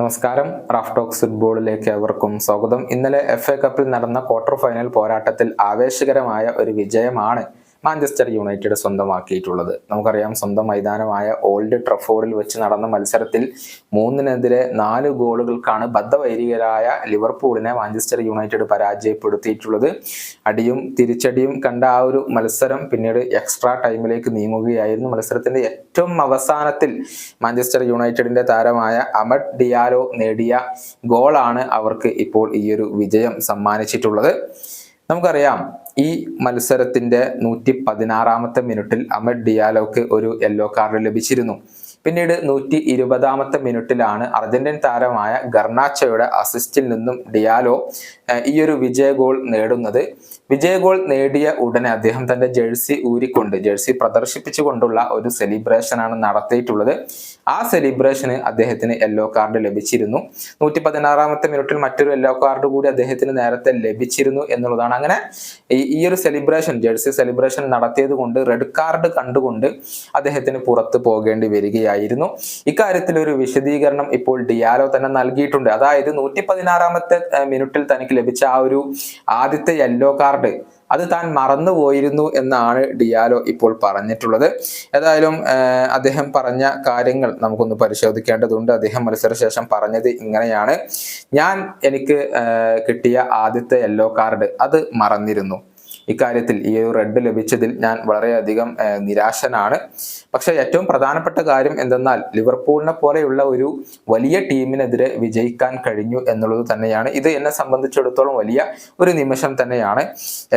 നമസ്കാരം. Raf talks ഫുട്ബോളിലേക്ക് അവർക്കും സ്വാഗതം. ഇന്നലെ എഫ് എ കപ്പിൽ നടന്ന ക്വാർട്ടർ ഫൈനൽ പോരാട്ടത്തിൽ ആവേശകരമായ ഒരു വിജയമാണ് മാഞ്ചസ്റ്റർ യുണൈറ്റഡ് സ്വന്തമാക്കിയിട്ടുള്ളത്. നമുക്കറിയാം സ്വന്തം മൈതാനമായ ഓൾഡ് ട്രഫോർഡിൽ വെച്ച് നടന്ന മത്സരത്തിൽ മൂന്നിനെതിരെ നാല് ഗോളുകൾക്കാണ് ബദ്ധവൈരികരായ ലിവർപൂളിനെ മാഞ്ചസ്റ്റർ യുണൈറ്റഡ് പരാജയപ്പെടുത്തിയിട്ടുള്ളത്. അടിയും തിരിച്ചടിയും കണ്ട ആ ഒരു മത്സരം പിന്നീട് എക്സ്ട്രാ ടൈമിലേക്ക് നീങ്ങുകയായിരുന്നു. മത്സരത്തിന്റെ ഏറ്റവും അവസാനത്തിൽ മാഞ്ചസ്റ്റർ യുണൈറ്റഡിന്റെ താരമായ അമഡ് ഡിയാലോ നേടിയ ഗോളാണ് അവർക്ക് ഇപ്പോൾ ഈ ഒരു വിജയം സമ്മാനിച്ചിട്ടുള്ളത്. നമുക്കറിയാം ഈ മത്സരത്തിന്റെ നൂറ്റി പതിനാറാമത്തെ മിനിറ്റിൽ അമഡ് ഡിയാലോക്ക് ഒരു യെല്ലോ കാർഡ് ലഭിച്ചിരുന്നു. പിന്നീട് നൂറ്റി ഇരുപതാമത്തെ മിനിറ്റിലാണ് അർജന്റീൻ താരമായ ഗർണാച്ചയുടെ അസിസ്റ്റിൽ നിന്നും ഡിയാലോ ഈ ഒരു വിജയ ഗോൾ നേടുന്നത്. വിജയ ഗോൾ നേടിയ ഉടനെ അദ്ദേഹം തന്റെ ജേഴ്സി ഊരിക്കൊണ്ട് ജേഴ്സി പ്രദർശിപ്പിച്ചുകൊണ്ടുള്ള ഒരു സെലിബ്രേഷൻ ആണ് നടത്തിയിട്ടുള്ളത്. ആ സെലിബ്രേഷന് അദ്ദേഹത്തിന് യെല്ലോ കാർഡ് ലഭിച്ചിരുന്നു. നൂറ്റി പതിനാറാമത്തെ മിനിറ്റിൽ മറ്റൊരു യെല്ലോ കാർഡ് കൂടി അദ്ദേഹത്തിന് നേരത്തെ ലഭിച്ചിരുന്നു എന്നുള്ളതാണ്. അങ്ങനെ ഈ ഒരു സെലിബ്രേഷൻ ജേഴ്സി സെലിബ്രേഷൻ നടത്തിയത് കൊണ്ട് റെഡ് കാർഡ് കണ്ടുകൊണ്ട് അദ്ദേഹത്തിന് പുറത്ത് പോകേണ്ടി വരികയായിരുന്നു ഇക്കാര്യത്തിൽ ഒരു വിശദീകരണം ഇപ്പോൾ ഡിയാലോ തന്നെ നൽകിയിട്ടുണ്ട്. അതായത് നൂറ്റി പതിനാറാമത്തെ മിനിറ്റിൽ തനിക്ക് ലഭിച്ച ആ ഒരു ആദ്യത്തെ യെല്ലോ കാർഡ് അത് താൻ മറന്നുപോയിരുന്നു എന്നാണ് ഡിയാലോ ഇപ്പോൾ പറഞ്ഞിട്ടുള്ളത്. ഏതായാലും അദ്ദേഹം പറഞ്ഞ കാര്യങ്ങൾ നമുക്കൊന്ന് പരിശോധിക്കേണ്ടതുണ്ട്. അദ്ദേഹം മത്സരശേഷം പറഞ്ഞത് ഇങ്ങനെയാണ്. ഞാൻ എനിക്ക് കിട്ടിയ ആദ്യത്തെ യെല്ലോ കാർഡ് അത് മറന്നിരുന്നു. ഇക്കാര്യത്തിൽ ഈ ഒരു റെഡ് ലഭിച്ചതിൽ ഞാൻ വളരെയധികം നിരാശനാണ്. പക്ഷേ ഏറ്റവും പ്രധാനപ്പെട്ട കാര്യം എന്തെന്നാൽ ലിവർപൂളിനെ പോലെയുള്ള ഒരു വലിയ ടീമിനെതിരെ വിജയിക്കാൻ കഴിഞ്ഞു എന്നുള്ളത് തന്നെയാണ്. ഇത് എന്നെ സംബന്ധിച്ചിടത്തോളം വലിയ ഒരു നിമിഷം തന്നെയാണ്.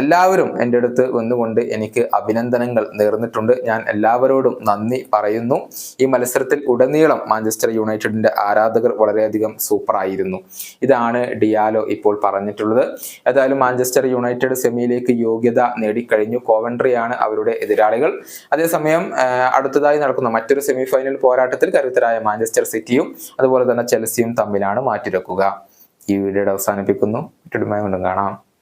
എല്ലാവരും എന്റെ അടുത്ത് വന്നുകൊണ്ട് എനിക്ക് അഭിനന്ദനങ്ങൾ നേർന്നിട്ടുണ്ട്. ഞാൻ എല്ലാവരോടും നന്ദി പറയുന്നു. ഈ മത്സരത്തിൽ ഉടനീളം മാഞ്ചസ്റ്റർ യുണൈറ്റഡിന്റെ ആരാധകർ വളരെയധികം സൂപ്പർ ആയിരുന്നു ഇതാണ് ഡിയാലോ ഇപ്പോൾ പറഞ്ഞിട്ടുള്ളത്. ഏതായാലും മാഞ്ചസ്റ്റർ യുണൈറ്റഡ് സെമിയിലേക്ക് യോഗ്യത നേടിക്കഴിഞ്ഞു. കോവൻട്രിയാണ് അവരുടെ എതിരാളികൾ. അതേസമയം അടുത്തതായി നടക്കുന്ന മറ്റൊരു സെമി ഫൈനൽ പോരാട്ടത്തിൽ കരുത്തരായ മാഞ്ചസ്റ്റർ സിറ്റിയും അതുപോലെ തന്നെ ചെൽസിയും തമ്മിലാണ് മാറ്റിരക്കുക ഈ വീഡിയോയുടെ അവസാനിപ്പിക്കുന്നു. മറ്റൊരു വീണ്ടും കാണാം.